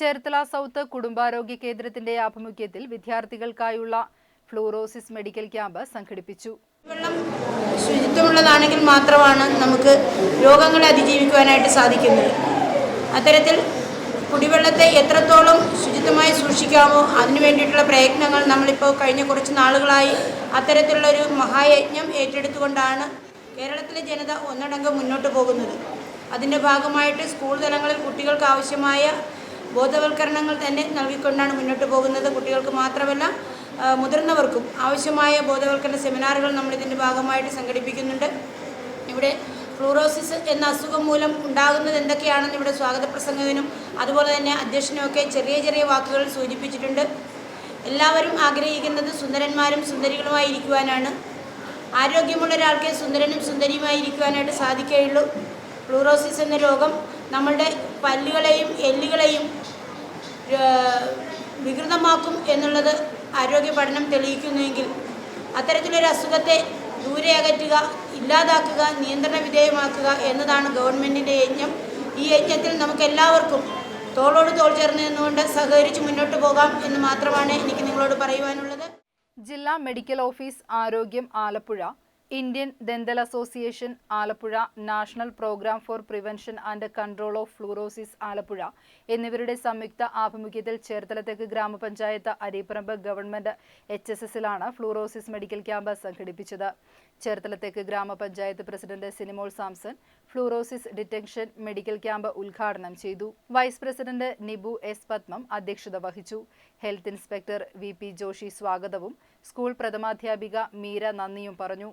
Cherthala south കുടുംബാരോഗ്യ കേന്ദ്രത്തിന്റെ ആഭിമുഖ്യത്തിൽ വിദ്യാർത്ഥികൾക്കായുള്ള ഫ്ലൂറോസിസ് മെഡിക്കൽ ക്യാമ്പ് സംഘടിപ്പിച്ചു. വെള്ളം ശുചിത്വമുള്ളതാണെങ്കിൽ മാത്രമാണ് നമുക്ക് രോഗങ്ങളെ അതിജീവിക്കുവാനായിട്ട് സാധിക്കുന്നത്. അത്തരത്തിൽ കുടിവെള്ളത്തെ എത്രത്തോളം ശുചിത്വമായി സൂക്ഷിക്കാമോ അതിനു വേണ്ടിയിട്ടുള്ള പ്രയത്നങ്ങൾ നമ്മളിപ്പോൾ കഴിഞ്ഞ കുറച്ച് നാളുകളായി അത്തരത്തിലുള്ളൊരു മഹായജ്ഞം ഏറ്റെടുത്തുകൊണ്ടാണ് കേരളത്തിലെ ജനത ഒന്നടങ്കം മുന്നോട്ട് പോകുന്നത്. അതിന്റെ ഭാഗമായിട്ട് സ്കൂൾ തലങ്ങളിൽ കുട്ടികൾക്ക് ആവശ്യമായ ബോധവൽക്കരണങ്ങൾ തന്നെ നൽകിക്കൊണ്ടാണ് മുന്നോട്ട് പോകുന്നത്. കുട്ടികൾക്ക് മാത്രമല്ല മുതിർന്നവർക്കും ആവശ്യമായ ബോധവൽക്കരണ സെമിനാറുകൾ നമ്മളിതിന്റെ ഭാഗമായിട്ട് സംഘടിപ്പിക്കുന്നുണ്ട്. ഇവിടെ ഫ്ലൂറോസിസ് എന്ന അസുഖം മൂലം ഉണ്ടാകുന്നത് എന്തൊക്കെയാണെന്ന് ഇവിടെ സ്വാഗത പ്രസംഗത്തിനും അതുപോലെ തന്നെ അധ്യക്ഷനും ഒക്കെ ചെറിയ ചെറിയ വാക്കുകൾ സൂചിപ്പിച്ചിട്ടുണ്ട്. എല്ലാവരും ആഗ്രഹിക്കുന്നത് സുന്ദരന്മാരും സുന്ദരികളുമായി ഇരിക്കുവാനാണ്. ആരോഗ്യമുള്ള ഒരാൾക്കേ സുന്ദരനും സുന്ദരിയുമായി ഇരിക്കുവാനായിട്ട് സാധിക്കുകയുള്ളൂ. ഫ്ലൂറോസിസ് എന്ന രോഗം നമ്മളുടെ പല്ലുകളെയും എല്ലുകളെയും വികൃതമാക്കും എന്നുള്ളത് ആരോഗ്യ പഠനം തെളിയിക്കുന്നുവെങ്കിൽ അത്തരത്തിലൊരു അസുഖത്തെ ദൂരെ അകറ്റുക ഇല്ലാതാക്കുക നിയന്ത്രണ വിധേയമാക്കുക എന്നതാണ് ഗവൺമെന്റിന്റെ യജ്ഞം. ഈ യജ്ഞത്തിൽ നമുക്ക് എല്ലാവർക്കും തോളോട് തോൾ ചേർന്ന് നിന്നുകൊണ്ട് സഹകരിച്ച് മുന്നോട്ട് പോകാം എന്ന് മാത്രമാണ് എനിക്ക് നിങ്ങളോട് പറയുവാനുള്ളത്. ജില്ലാ മെഡിക്കൽ ഓഫീസ് ആരോഗ്യം Alappuzha. Indian dental association Alappuzha national programme for prevention and control of fluorosis Alappuzha എന്നിവരുടെ സംയുക്ത ആഭിമുഖ്യത്തിൽ ചേർത്തലത്തേക്ക് grama panchayat Areeparambu government H S എസിലാണ് fluorosis medical camp സംഘടിപ്പിച്ചത്. ചേർത്തലത്തേക്ക് ഗ്രാമപഞ്ചായത്ത് president Sinimol Samson fluorosis detection medical camp ഉദ്ഘാടനം ചെയ്തു. Vice president Nibu S Padmam അധ്യക്ഷത വഹിച്ചു. Health inspector V P Joshi സ്വാഗതവും സ്കൂൾ പ്രഥമാധ്യാപിക മീര നന്ദിയും പറഞ്ഞു.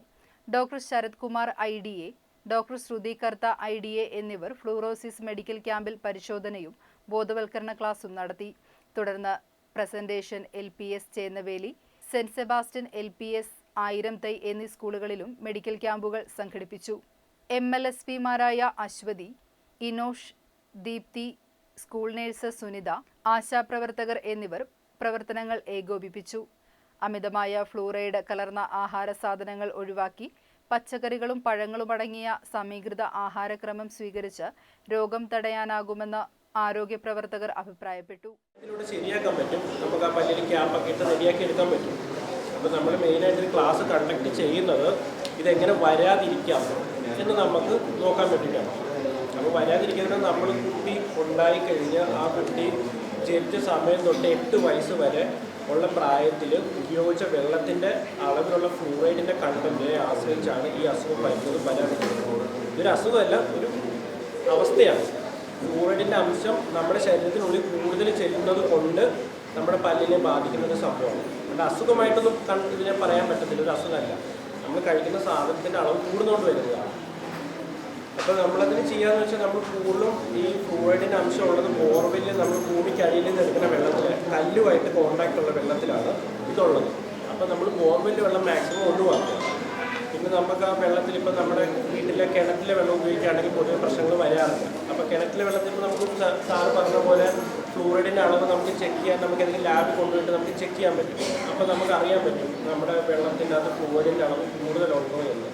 Doctor Sarath Kumar I. D. A. Doctor Shruthi Kartha I. D. A. എന്നിവർ ഫ്ലൂറോസിസ് മെഡിക്കൽ ക്യാമ്പിൽ പരിശോധനയും ബോധവൽക്കരണ ക്ലാസും നടത്തി. തുടർന്ന് presentation L. P. S. Chennaveli saint Sebastian L. P. S. Ayiramthai എന്നീ സ്കൂളുകളിലും മെഡിക്കൽ ക്യാമ്പുകൾ സംഘടിപ്പിച്ചു. എം. എൽ. എസ്. പിമാരായ അശ്വതി ഇനോഷ് ദീപ്തി സ്കൂൾ നേഴ്സ് സുനിത ആശാപ്രവർത്തകർ എന്നിവർ പ്രവർത്തനങ്ങൾ ഏകോപിപ്പിച്ചു. അമിതമായ ഫ്ലൂറൈഡ് കലർന്ന ആഹാര സാധനങ്ങൾ ഒഴിവാക്കി പച്ചക്കറികളും പഴങ്ങളും അടങ്ങിയ സമീകൃത ആഹാരക്രമം സ്വീകരിച്ച് രോഗം തടയാനാകുമെന്ന് ആരോഗ്യ പ്രവർത്തകർ അഭിപ്രായപ്പെട്ടു. ശരിയാക്കാൻ പറ്റും. നമുക്ക് ആ പല്ലിൽ ക്യാമ്പൊക്കെ ഇട്ട് റെഡിയാക്കി എടുക്കാൻ പറ്റും. അപ്പോൾ നമ്മൾ മെയിനായിട്ട് ഒരു ക്ലാസ് കണ്ടക്ട് ചെയ്യുന്നത് ഇതെങ്ങനെ വരാതിരിക്കാം എന്ന് നമുക്ക് നോക്കാൻ വേണ്ടിയിട്ടാണ് അപ്പോൾ വരാതിരിക്കുന്നത് നമ്മൾ കുട്ടി ഉണ്ടായിക്കഴിഞ്ഞ് ആ കുട്ടി ജനിച്ച സമയം തൊട്ട് എട്ട് വയസ്സ് വരെ ഉള്ള പ്രായത്തിൽ ഉപയോഗിച്ച വെള്ളത്തിന്റെ അളവിലുള്ള ഫ്ലൂറൈഡിന്റെ കണ്ടന്റിനെ ആശ്രയിച്ചാണ് ഈ അസുഖം വരുന്നത് വരാതിരിക്കുന്നത് ഇതൊരു അസുഖമല്ല ഒരു അവസ്ഥയാണ്. ഫ്ലൂറൈഡിന്റെ അംശം നമ്മുടെ ശരീരത്തിനുള്ളിൽ കൂടുതൽ ചെല്ലുന്നത് കൊണ്ട് നമ്മുടെ പല്ലിനെ ബാധിക്കുന്ന ഒരു സംഭവമാണ്. അതുകൊണ്ട് അസുഖമായിട്ടൊന്നും ഇതിനെ പറയാൻ പറ്റത്തില്ല. ഒരു അസുഖമല്ല. നമ്മൾ കഴിക്കുന്ന സാധനത്തിന്റെ അളവ് കൂടുന്നുകൊണ്ട് വരുന്നതാണ്. അപ്പോൾ നമ്മളതിന് ചെയ്യാന്ന് വെച്ചാൽ നമ്മൾ കൂടുതലും ഈ ഫ്ലൂയിഡിന്റെ അംശം ഉള്ളത് ബോർവെല്ലിൽ നമ്മൾ ഭൂമിക്കടിയിൽ നിന്ന് എടുക്കുന്ന വെള്ളത്തിൽ കല്ലുമായിട്ട് കോണ്ടാക്ട് ഉള്ള വെള്ളത്തിലാണ് ഇതുള്ളത്. അപ്പോൾ നമ്മൾ ബോർവെല്ലിൽ വെള്ളം മാക്സിമം ഒഴിവാക്കുക പിന്നെ നമുക്ക് ആ വെള്ളത്തിൽ ഇപ്പം നമ്മുടെ വീട്ടിലെ കിണറ്റിലെ വെള്ളം ഉപയോഗിക്കുകയാണെങ്കിൽ പൊതുവെ പ്രശ്നങ്ങൾ വരാറില്ല അപ്പോൾ കിണറ്റിലെ വെള്ളത്തിൽ ഇപ്പോൾ നമുക്ക് സാറ് പറഞ്ഞ പോലെ ഫ്ലൂറിഡിന്റെ അളവ് നമുക്ക് ചെക്ക് ചെയ്യാൻ നമുക്ക് ഏതെങ്കിലും ലാബ് കൊണ്ടുപോയിട്ട് നമുക്ക് ചെക്ക് ചെയ്യാൻ പറ്റും. അപ്പോൾ നമുക്ക് അറിയാൻ പറ്റും നമ്മുടെ വെള്ളത്തിന്റെ അകത്ത് ഫ്ലൂറൈഡിന്റെ അളവ് കൂടുതലുണ്ടോ എന്ന്.